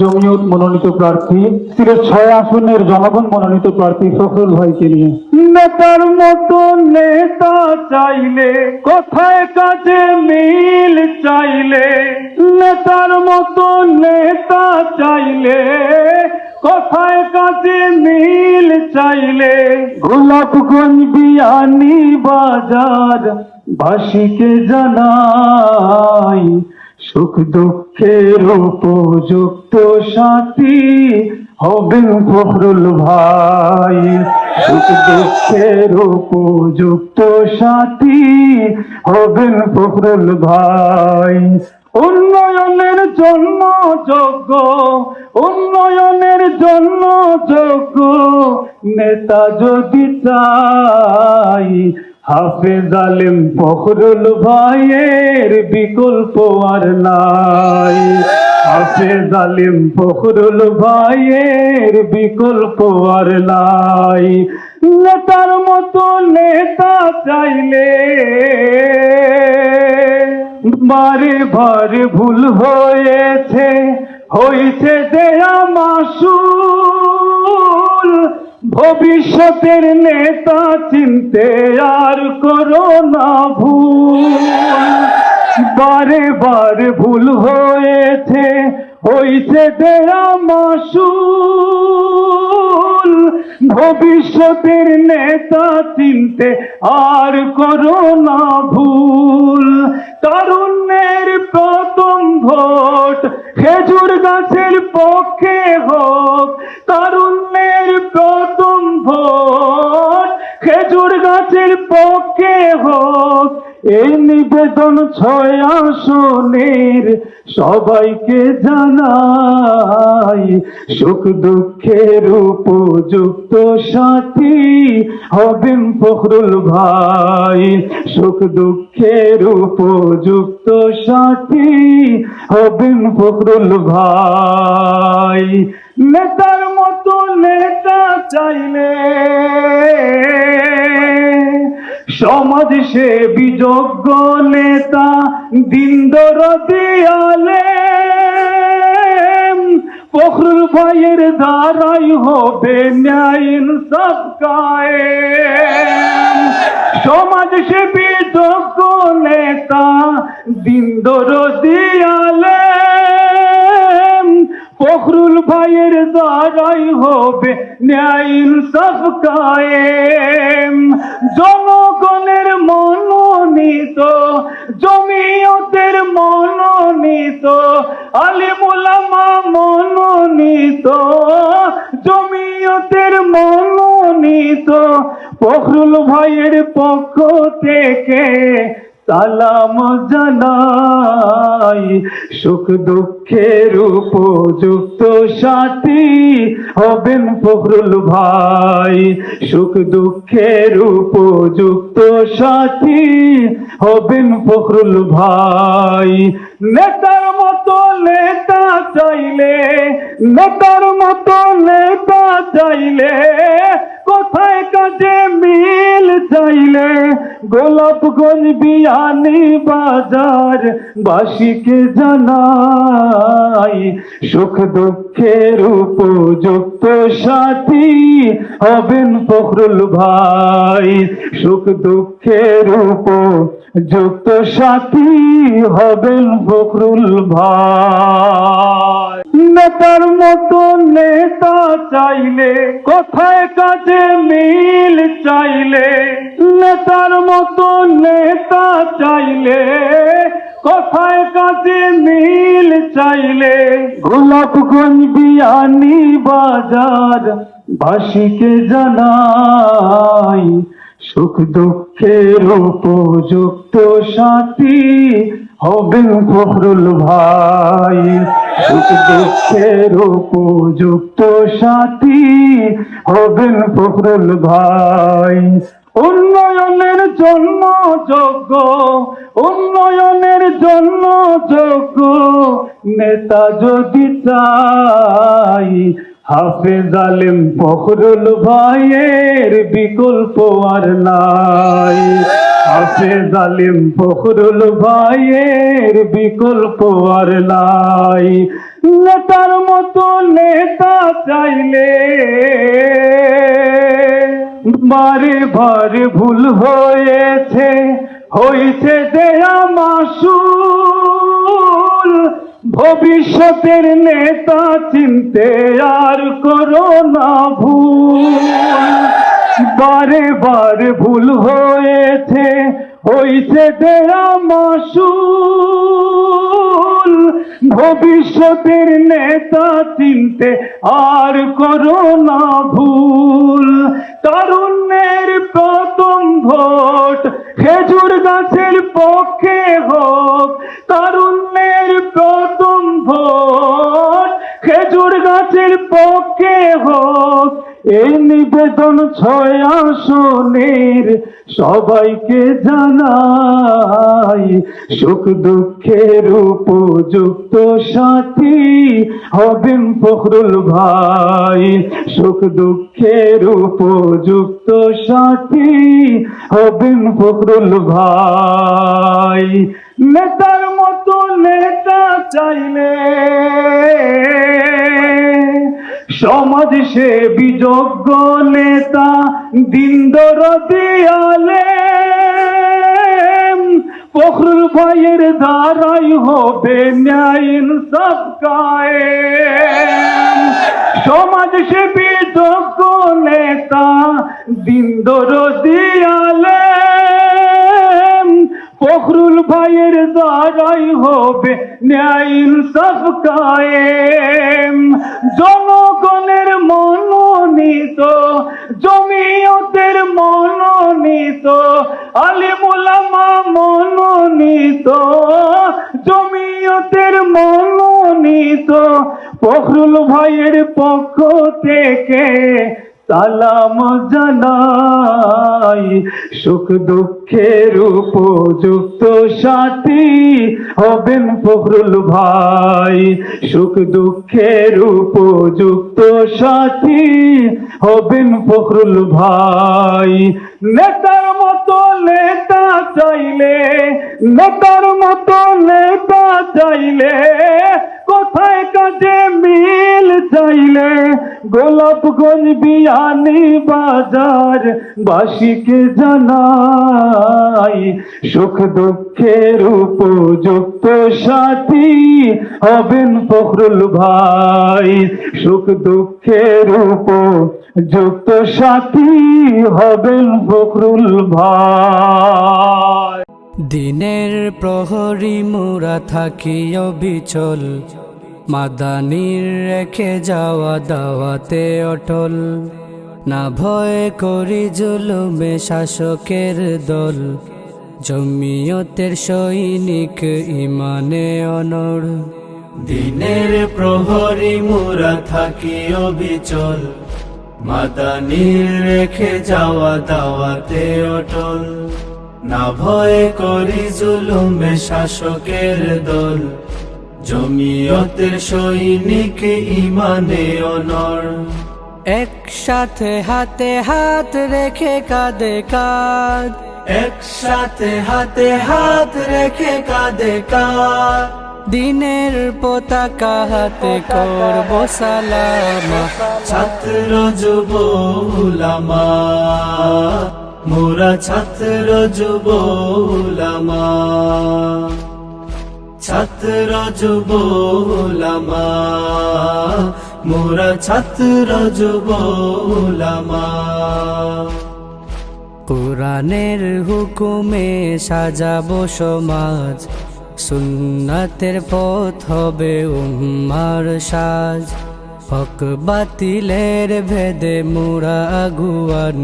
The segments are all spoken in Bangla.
জমিয়ত মনোনীত প্রার্থী সিলেট ছয় আসনের জনগণ মনোনীত প্রার্থী ফখরুল ভাইকে নিয়ে। নেতার মতো নেতা চাইলে কোথায় কাজে মিল চাইলে নেতার মতো নেতা চাইলে কোথায় কাজে মিল চাইলে। গোলাপগঞ্জ বিয়ানি বাজার বাসীকে জানাই সুখ দুঃখের উপযুক্ত সাথী হবেন ফখরুল ভাই। সুখ দুঃখের উপযুক্ত সাথী হবেন ফখরুল ভাই। উন্নয়নের জন্য যোগ্য, উন্নয়নের জন্য যোগ্য নেতা যদি চাই হাফেজ আলেম ফখরুল ভাইয়ের বিকল্প আর নাই। হাফেজ আলেম ফখরুল ভাইয়ের বিকল্প আর নাই। নেতার মতো নেতা চাইলে বারে বারে ভুল হয়েছে হয়েছে দেয়া মাসুল ভবিষ্যতের নেতা চিনতে আর করো না ভুল। বারে বার ভুল হয়েছে হয়েছে দেয়া মাসুল। ভবিষ্যতের নেতা চিনতে আর করো না ভুল। তারুণ্যের প্রথম ভোট খেজুর গাছের পক্ষে হোক, তারুণ্যের খেজুর গাছের পক্ষে হোক, এই নিবেদন ছয় আসনের সবাইকে জানাই। সুখ দুঃখের উপযুক্ত সাথী হবেন ফখরুল ভাই। সুখ দুঃখের উপযুক্ত সাথী হবেন ফখরুল ভাই। নেতার মতো নেতা চাইলে সমাজ সেবী যোগ্য নেতা দিন দরদিয়ালে ফখরুল ভাইয়ের দ্বারাই হবে ন্যায় ইনসাফ কায়েম। সমাজ সেবী যোগ্য নেতা দিন দরদিয়ালে দ্বারাই হবে, ন্যায় ইনসাফ কায়েম। জনগণের মনোনীত, জমিয়তের মনোনীত, আলিমুলামা মনোনীত, জমিয়তের মনোনীত, ফখরুল ভাইয়ের পক্ষ থেকে সালাম জানাই, সুখ দুঃখের উপযুক্ত সাথী হবেন ফখরুল ভাই। সুখ দুঃখের উপযুক্ত সাথী হবেন ফখরুল ভাই। নেতার মতো নেতা চাইলে, নেতার মতো নেতা চাইলে, কোথায় কাজে মিল চাইলে? গোলাপগঞ্জ বিয়ানি বাজার বাসীকে জানাই, সুখ দুঃখের উপযুক্ত সাথী হবেন ফখরুল ভাই। সুখ দুঃখের উপযুক্ত সাথী হবেন ফখরুল ভাই। নেতার মতো নেতা চাইলে, কোথায় কাজে মিল চাইলে, নেতার মতো নেতা চাইলে, কোথায় কাজে মিল চাইলে। গোলাপগঞ্জ বিয়ানি বাজার বাসীকে জানাই, সুখ দুঃখের উপযুক্ত সাথী হবেন ফখরুল ভাই। সুখ দুঃখের উপযুক্ত সাথী হবেন ফখরুল ভাই। উন্নয়নের জন্য যোগ্য, উন্নয়নের জন্য যোগ্য নেতা যদি চাই হাফেজ আলেম ফখরুল ভাইয়ের বিকল্প আর নাই। হাফেজ আলিম ফখরুল ভাইয়ের বিকল্প আর নাই। নেতার মতো নেতা চাইলে বারে বারে ভুল হয়েছে হয়েছে দেয়া মাসুল ভবিষ্যতের নেতা চিনতে আর করো না ভুল। বারে বারে ভুল হয়েছে হয়েছে দেয়া মাসুল ভবিষ্যতের নেতা চিনতে আর করো না ভুল। তারুণ্যের প্রথম ভোট খেজুর গাছের পক্ষে হোক তারুণ্যের খেজুর গাছের পক্ষে হোক, এই নিবেদন ছয় আসনের সবাইকে জানাই। সুখ দুঃখের উপযুক্ত সাথী হবেন ফখরুল ভাই। সুখ দুঃখের উপযুক্ত সাথী হবেন ফখরুল ভাই। নেতার মতো নেতা চাইলে। সমাজ সেবী যোগ্য নেতা দিন দরদিয়ালে ফখরুল ভাইয়ের দ্বারাই হবে ন্যায় ইনসাফ কায়েম। সমাজ সেবী যোগ্য নেতা দিন দরদিয়ালে ফখরুল ভাইয়ের দ্বারাই হবে ন্যায় ইনসাফ কায়েম জনগণের মনোনীত, জমিয়তের মনোনীত, আলিমুলামা মনোনীত, জমিয়তের মনোনীত, ফখরুল ভাইয়ের পক্ষ থেকে সালাম জানাই, সুখ দুঃখের উপযুক্ত সাথী হবেন ফখরুল ভাই। সুখ দুঃখের উপযুক্ত সাথী হবেন ফখরুল ভাই। নেতার মতো নেতা চাইলে, নেতার মতো নেতা চাইলে কোথায় কাজে মিল চাইলে? গোলাপগঞ্জ বিয়ানি বাজার বাসীকে জানাই, সুখ দুঃখের উপযুক্ত সাথী হবেন ফখরুল ভাই। সুখ দুঃখের উপযুক্ত সাথী হবেন ফখরুল ভাই। দিনের প্রহরী মোরা থাকি অবিচল। মাদানির রেখে যাওয়া দাওয়াতে অটল। না ভয় করি জুলুমে শাসকের দল। জমিয়তের সৈনিক ইমানে অনর দিনের প্রহরী মোরা থাকি অবিচল। মাদানির রেখে যাওয়া দাওয়াতে অটল। না ভয় করি জুলুমে শাসকের দল। জমিয়তের সৈনিক ইমানে অনর একসাথে হাতে হাত রেখে কাঁধে কাঁধ একসাথে হাতে হাত রেখে কাঁধে কাঁধ দিনের পতাকা হাতে করব সালামা। ছাত্র যুব উলামা। মোরা ছাত্র যুব উলামা ছাত্র যুব উলামা মোরা ছাত্র যুব উলামা কোরআনের হুকুমে সাজাবো সমাজ, সুন্নাতের পথ হবে উম্মার সাজ। হক বাতিলের ভেদে মুরা আগুয়ান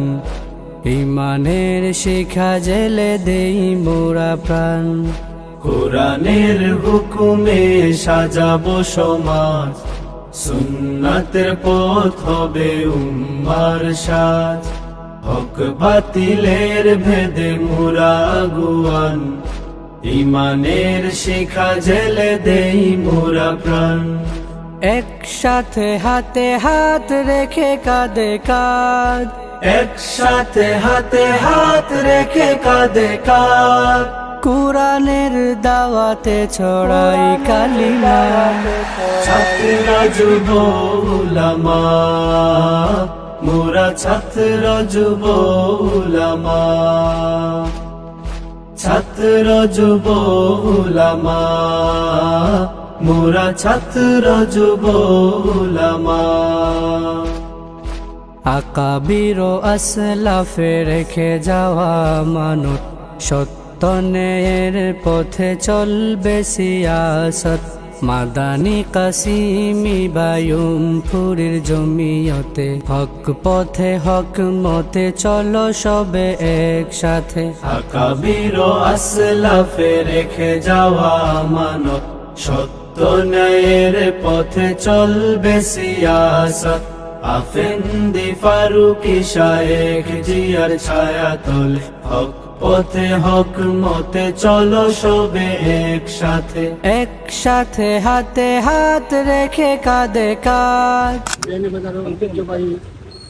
ইমানের শিখা জেলে দেই মোরা প্রাণ। কোরআনের হুকুমে সাজাবো সমাজ, সুন্নাতের পথ হবে উম্মার সাজ। হক বাতিলের ভেদে মোরা গুয়ান, ইমানের শিখা জেলে দেই মোরা প্রাণ। একসাথে হাতে হাত রেখে কাঁদে কাঁধ একসাথে হাতে হাত রেখে কাঁদে কাঁধ কোরআনের দাওয়াতে ছড়াই কালিমা। ছাত্র যুব উলামা মোরা ছাত্র যুব উলামা ছাত্র যুব উলামা মোরা ছাত্র যুব উলামা আকাবির আসলাফে রেখে যাওয়া মানুষ সত্যনের পথে চলবে সিয়াসত। মাদানি কাসিমি বায়ুম ফুরির জমিয়তে, হক পথে হক মতে চলো সবে একসাথে। আকাবির আসলাফে রেখে যাওয়া মানত সত্য ন্যায়ের পথে চলবে সিয়াসত। আফেন্দি ফারুকি শায়েখ জিয়ার ছায়া তোলে হক পথে, হক মতে, চলো সবে একসাথে। একসাথে হাতে হাত রেখে বিয়ানি বাজারের ঐতিহ্যবাহী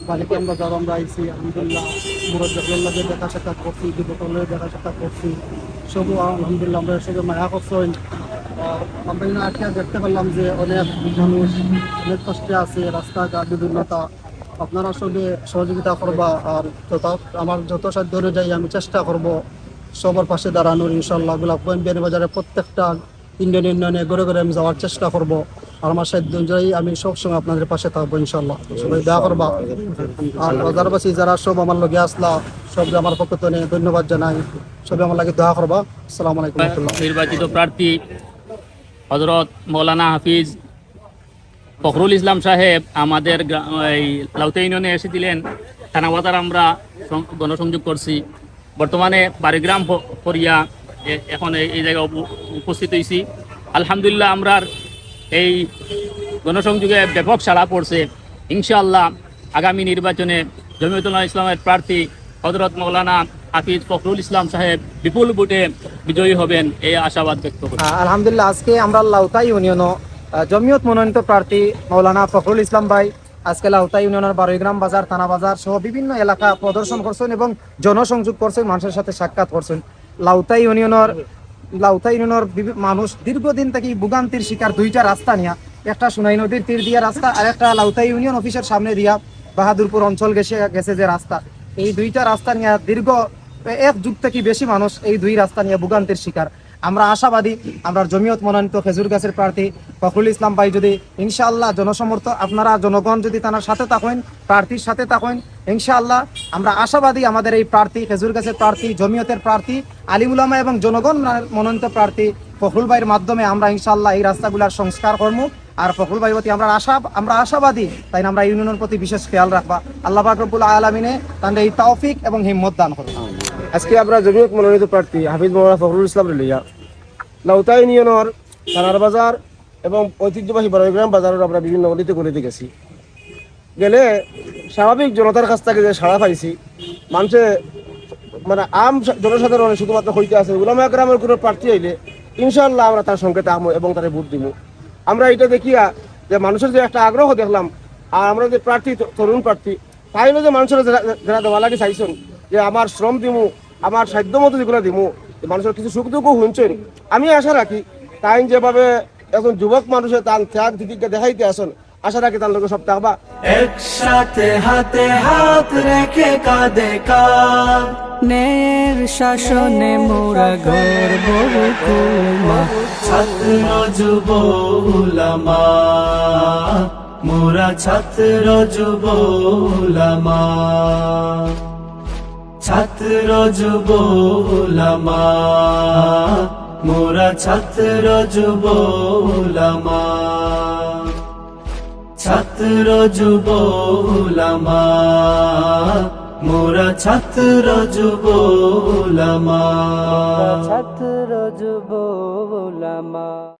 বালিকা আমরা আইসি আলহামদুলিল্লাহ মুরদ জগল্লাদের দেখা সাক্ষাৎ করছি। যুবকলের দেখা সাক্ষাৎ করছি সব আলহামদুলিল্লাহ আমরা মায়া করছেন এখানে আজকে দেখতে পারলাম যে অনেক মানুষ, অনেক কষ্টে আছে, রাস্তাঘাট, বিভিন্নতা। আপনারা সবে সহযোগিতা করবা আর যত আমার যত সাধ্য অনুযায়ী আমি চেষ্টা করব সবার পাশে দাঁড়ানোর ইনশাল্লাহ গোলাপগঞ্জ বিয়ানি বাজারের প্রত্যেকটা ইন্ডিয়ান ইউনিয়নে ঘরে ঘরে আমি যাওয়ার চেষ্টা করব। আর আমার সাধ্য অনুযায়ী আমি সবসময় আপনাদের পাশে থাকব ইনশাল্লাহ সবাই দয়া করবা। আর বাজারবাসী যারা সব আমার লগে আসলা, সব আমার পক্ষ ধন্যবাদ জানাই, সবাই আমার লাগে দয়া করবা। আসসালামু আলাইকুম। নির্বাচিত প্রার্থী হজরত মৌলানা হাফিজ ফখরুল ইসলাম সাহেব আমাদের এই লাউতে ইউনিয়নে এসেছিলেন থানাবাজার আমরা গণসংযোগ করছি। বর্তমানে বারিগ্রাম প- পরিয়া এখন এই জায়গায় উপস্থিত হয়েছি আলহামদুলিল্লাহ আমরা এই গণসংযোগে ব্যাপক সাড়া পড়ছে। ইনশাআল্লাহ আগামী নির্বাচনে জমিয়তুল্লাহ ইসলামের প্রার্থী হজরত মৌলানা হাফিজ ফখরুল ইসলাম সাহেব বিপুল ভোটে বিজয়ী হবেন এই আশাবাদ ব্যক্ত করি আলহামদুলিল্লাহ আজকে আমরা লাউতা ইউনিয়নও আহ, জমিয়ত মনোনীত প্রার্থী মৌলানা ফখরুল ইসলাম ভাই আজকে লাউতা ইউনিয়নের বারোইগ্রাম বাজার থানা বাজার সহ বিভিন্ন এলাকা প্রদর্শন করছেন এবং জনসংযোগ করছেন মানুষের সাথে সাক্ষাৎ করছেন। লাউতা ইউনিয়নের লাউতা ইউনিয়নের মানুষ দীর্ঘদিন থেকে ভোগান্তির শিকার দুইটা রাস্তা নিয়ে একটা সোনাই নদীর তীর দিয়া রাস্তা আর একটা লাউতা ইউনিয়ন অফিসের সামনে দিয়া বাহাদুরপুর অঞ্চল গেছে গেছে যে রাস্তা। এই দুইটা রাস্তা নিয়ে দীর্ঘ এক যুগ থেকে বেশি মানুষ এই দুই রাস্তা নিয়ে ভোগান্তির শিকার। আমরা আশাবাদী, আমরা জমিয়ত মনোনীত খেজুর গাছের প্রার্থী ফখরুল ইসলাম ভাই যদি ইনশাআল্লাহ জনসমর্থ, আপনারা জনগণ যদি তার সাথে থাকেন, প্রার্থীর সাথে থাকেন, ইনশাআল্লাহ আমরা আশাবাদী আমাদের এই প্রার্থী, খেজুর গাছের প্রার্থী, জমিয়তের প্রার্থী আলিমুলামা এবং জনগণ মনোনীত প্রার্থী ফখরুল ভাইয়ের মাধ্যমে আমরা ইনশাআল্লাহ এই রাস্তাগুলার সংস্কার কর্ম। আর ফখরুল ভাই প্রতি আমরা আশা আমরা আশাবাদী, তাই আমরা ইউনিয়নের প্রতি বিশেষ খেয়াল রাখবা। আল্লাহ বাকরবুল আলমিনে তাদের এই তৌফিক এবং হিম্মত দান করব আজকে আমরা জমিয়ত মনোনীত প্রার্থী হাফিজ মোহাম্মদ ফখরুল ইসলাম রেলিয়া লাউতা ইউনিয়নের থানার বাজার এবং ঐতিহ্যবাহী বড়গ্রাম বাজারের আমরা বিভিন্ন গলিতে গলিতে গেছি। গেলে স্বাভাবিক জনতার কাছ থেকে যে সাড়া পাইছি, মানুষে মানে আম জনসাধারণের শুধুমাত্র হইতে আছে উলামা গ্রামের কোনো প্রার্থী আইলে ইনশাল্লাহ আমরা তার সঙ্গে আমো এবং তারে ভোট দিব আমরা এটা দেখিয়া যে মানুষের যে একটা আগ্রহ দেখলাম, আর আমরা যে প্রার্থী তরুণ প্রার্থী তাইলে যে মানুষের যারা- দেওয়া লাগে চাইছেন যে আমার শ্রম দিমু, আমার সাধ্য মতো যেগুলো দিমু মানুষের কিছু সুখ দুঃখ শুনছেন। আমি আশা রাখি তাই যেভাবে এখন যুবক মানুষের তার ত্যাগ দিদিকে দেখাইতে আসেন, আশা রাখি তার লোকের সব থাকবা একসাথে হাতে হাত রেখে কাঁধে কাঁধ নের শাসনে মোরা গর্ব হুকুমা ছাত্র যুব উলামা, মোরা ছাত্র যুব উলামা। ছাত্র যুব উলামা, মোরা ছাত্র যুব উলামা। ছাত্র যুব উলামা মোরা ছাত্র যুবলামা ছাত্র যুব ওলামা